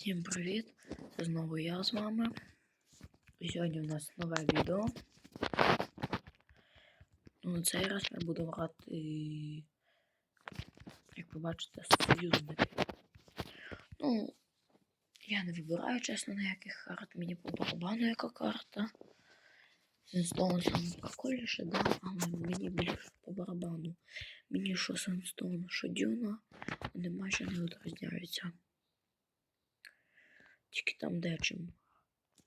Всім привіт! Це знову я з вами. Сьогодні у нас нове відео. Ну, на цей раз ми будемо грати, як ви бачите, союзники. Ну, я не вибираю, чесно, ніяких карт. Мені по барабану яка карта. Сенстоун саме прикольніше, да, але мені більше по барабану. Мені що Сенстоун, що Дюна, вони майже не відрізняються. Тільки там дечим.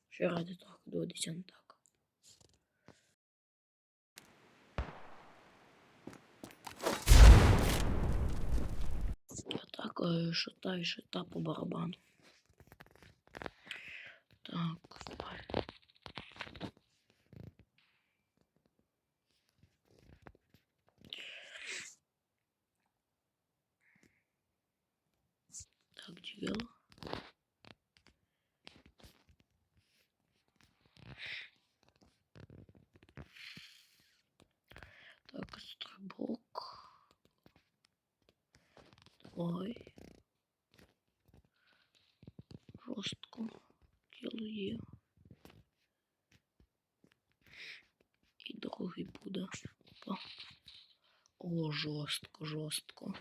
Ще ради трохи доводиться не так. Я так, е, що і що по барабану. Так, давай. Так, діло. Так, стрибок. Давай. Жорстко. Тіло є. І другий буде. О, жорстко, жорстко.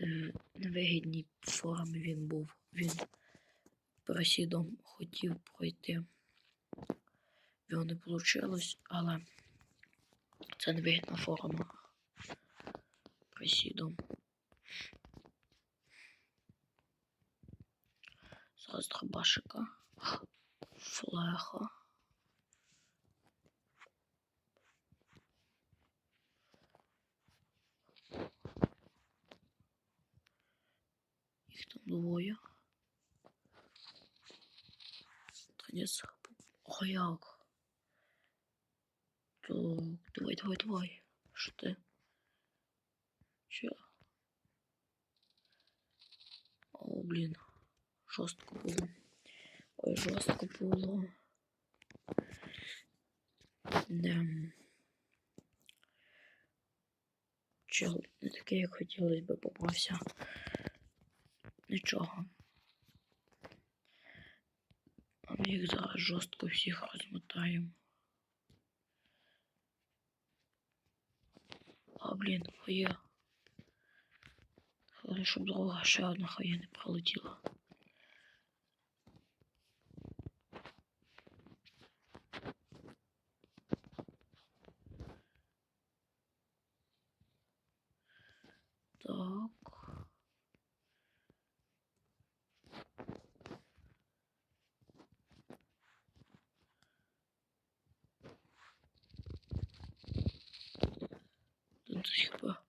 Е, невигідній формі він був. Він пересідом хотів пройти. Його не вийшло, але це невигідна форма. Присідом. Зараз дробашика. Флеха. Їх там двоє. Конець. О, як? Так, давай, давай, давай. Що ти? Че? О, блін. Жорстко було. Ой, жорстко було. Не. Чел, не такий, як хотілося би попався. Нічого. А ми їх зараз жорстко всіх розмотаємо. А, блін, хає. Але щоб друга ще одна хає не пролетіла.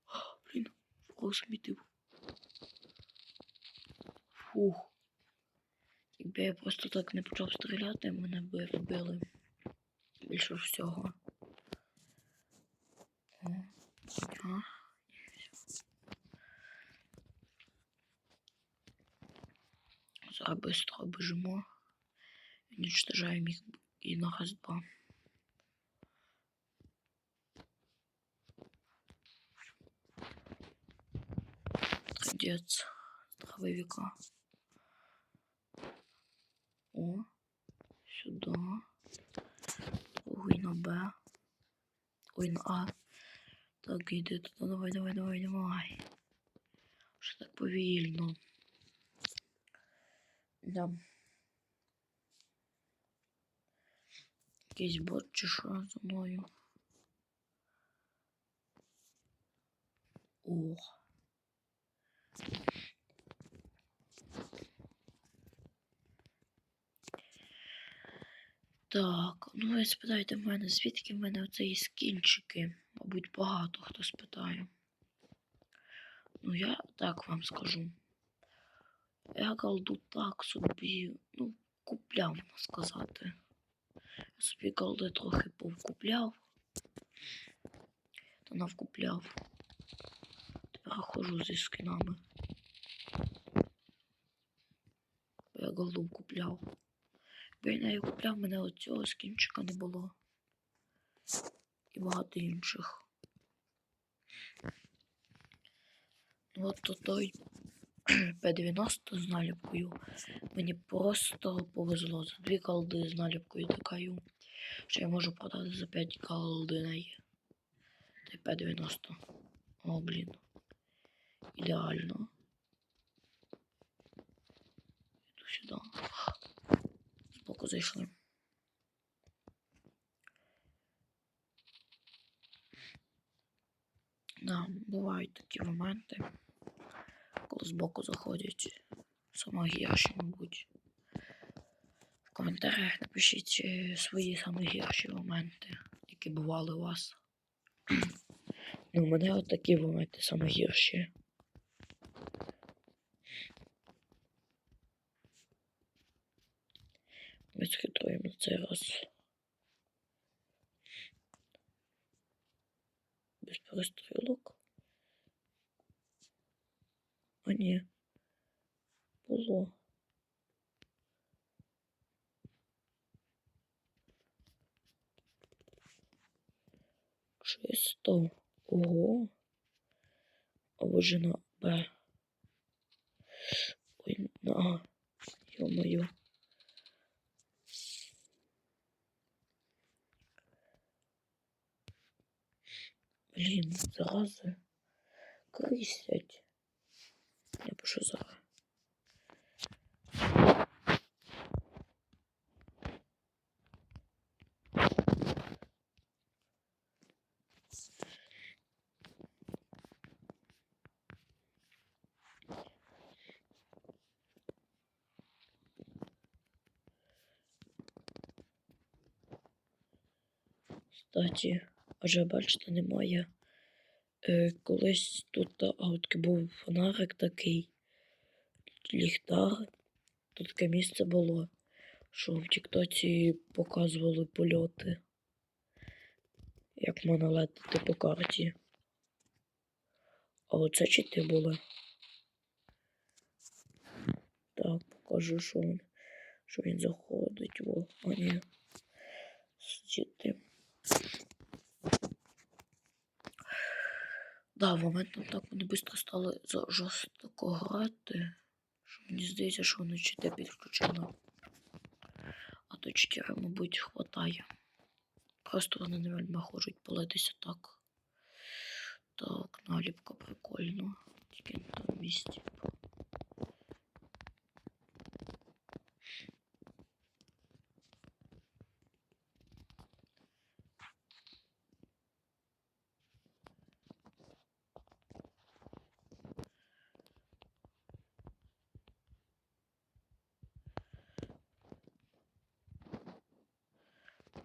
Блін, враг замітив. Фух. Якби я просто так не почав стріляти, мене би вбили. Більше всього. А. Зараз быстро бежимо. Уничтожаем их и на раз-два. Трудец здоровевика. О, сюда. Другий на Б. Ой, на А. Так, іди туди. Давай, давай, давай, давай. Що так повільно? Да. Якийсь бот чи що за мною. Ох. Так, ну ви спитаєте в мене, звідки в мене оцеї скінчики? Мабуть, багато хто спитає. Ну, я так вам скажу. Я голду так собі, ну, купляв, сказати. Я собі голди трохи повкупляв. Та навкупляв. Тепер ходжу зі скинами. Я голду купляв. Бо я купляв, мене оцього скінчика не було. І багато інших. Ну, от то той П-90 з наліпкою. Мені просто повезло. За дві колди з наліпкою такою, що я можу продати за 5 колдиней. Та й П-90. О, блін. Ідеально. Іду сюди. Зайшли. Да, бувають такі моменти, коли збоку заходять саме гірші, мабуть. В коментарях напишіть е, свої саме гірші моменти, які бували у вас. Ну, у мене от такі моменти саме Ми схитруємо цей раз. Без перестрілок. А ні. Було. Чисто. Ого. А ви Б. Ой, на. Ё-моё. Блін, зарази. Крисять. Я пишу зараз. Кстати, вже бачите, немає. Е, колись тут аутки був фонарик такий, ліхтар. Тут таке місце було, що в Тіктоці показували польоти. Як можна летати по карті. А оце чити були. Так, покажу, що він, що він заходить. Во, а ні. Чити. Да, в момент там так вони швидко стали жорстоко грати. Що мені здається, що вони чити підключили. А то 4, мабуть, хватає. Просто вони не вельми хочуть палитися так. Так, наліпка прикольно. Тільки на тому місці.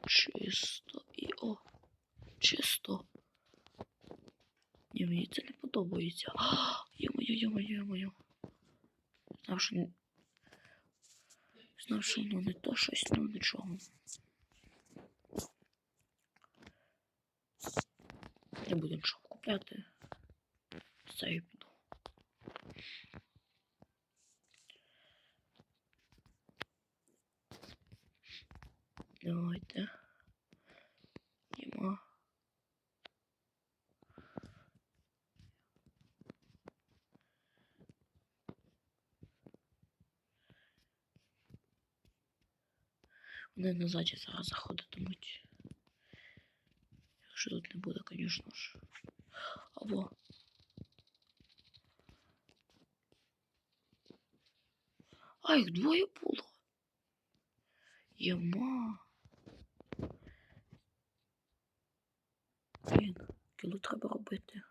Чисто і о. Чисто. Ні, мені це не подобається. Йо-моє, йо-моє, йо-моє. Знав, що... Знав, що воно не то щось, ну нічого. Не буду нічого купляти. Це Давайте. Їмо. Вони на ззаді зараз заходитимуть. Якщо тут не буде, звісно ж. Або. А їх двоє було. Єма. Блін, кіло треба робити.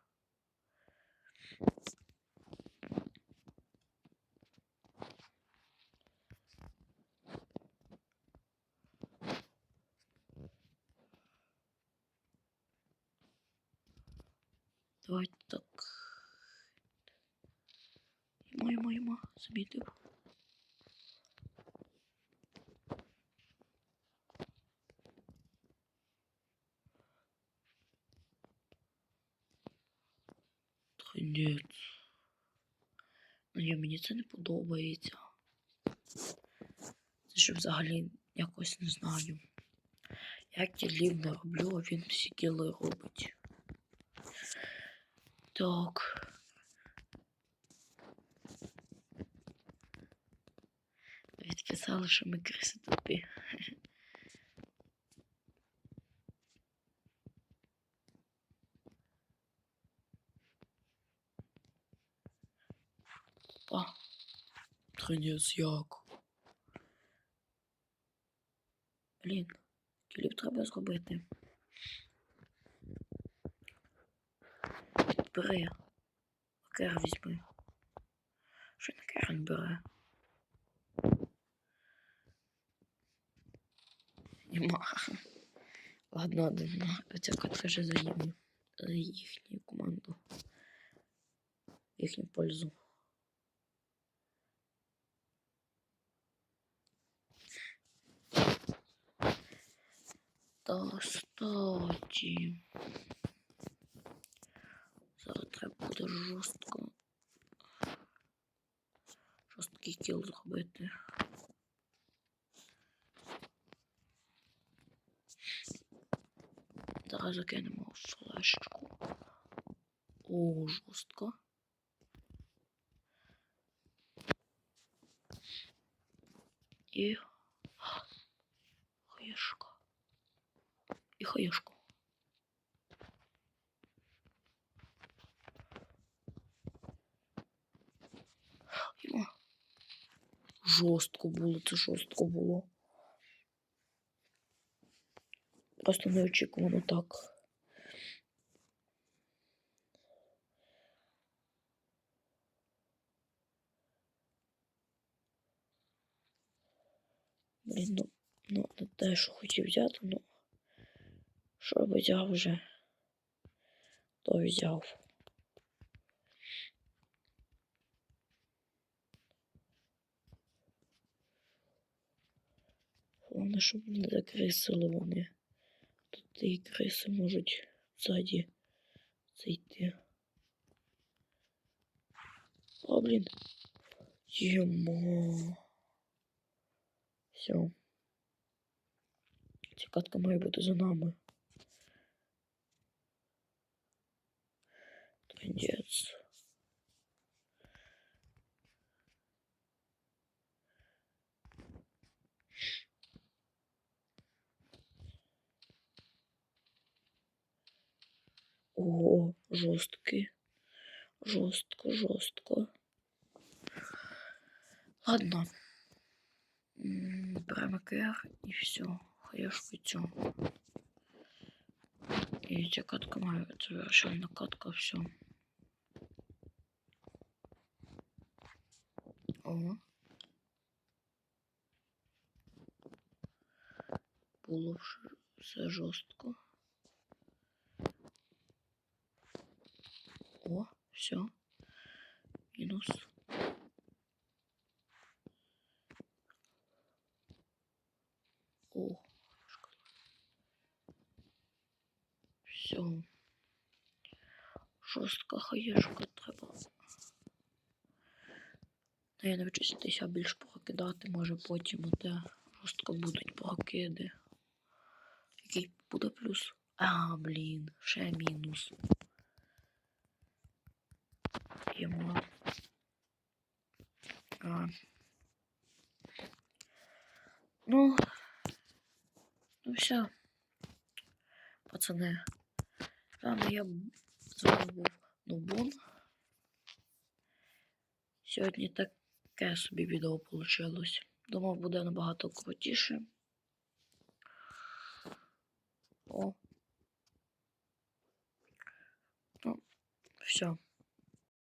Давайте так. Йма, йма, йма, замітив. Ні, мені це не подобається. Це ж взагалі якось не знаю. Як Я лів не роблю, а він всі діли робить. Так. Відказали, що ми кріси тупі. О, тринець як. Блін, кліп треба зробити. Бери. Кер візьми. Що на Керен бере? Нема. Ладно, один. Ця катка вже за їхню команду. Їхню пользу. Статі. Зараз треба буде жорстко. Жорсткий кіл зробити. Зараз закинемо флешечку. О, жорстко. І Хаєшку. Жорстко було, це жорстко було. Просто неочікувано так. Блін, ну, ну не те, що хотів взяти, ну. Що взяв вже, то взяв. Головне, щоб не закрисили вони. Тут і криси можуть ззаді зайти. О, блін. Йомо. Все. Ця катка має бути за нами. Трендець. Ого, жорсткий. Жорстко, жорстко. Ладно. М, Беремо КР і все. Хаєшку цю. І ця катка має завершальна катка, все. О. Було все жорстко. О, все. Мінус. О, все. Жорстка хаєшка треба. Та я навчуся більш прокидати, може потім оте жорстко будуть прокиди. Який буде плюс? А, блін, ще мінус. Йому. А. Ну, ну все. Пацани. З вами я з вами був Нубун. Сьогодні таке собі відео вийшло. Думав, буде набагато крутіше. О. Ну, все.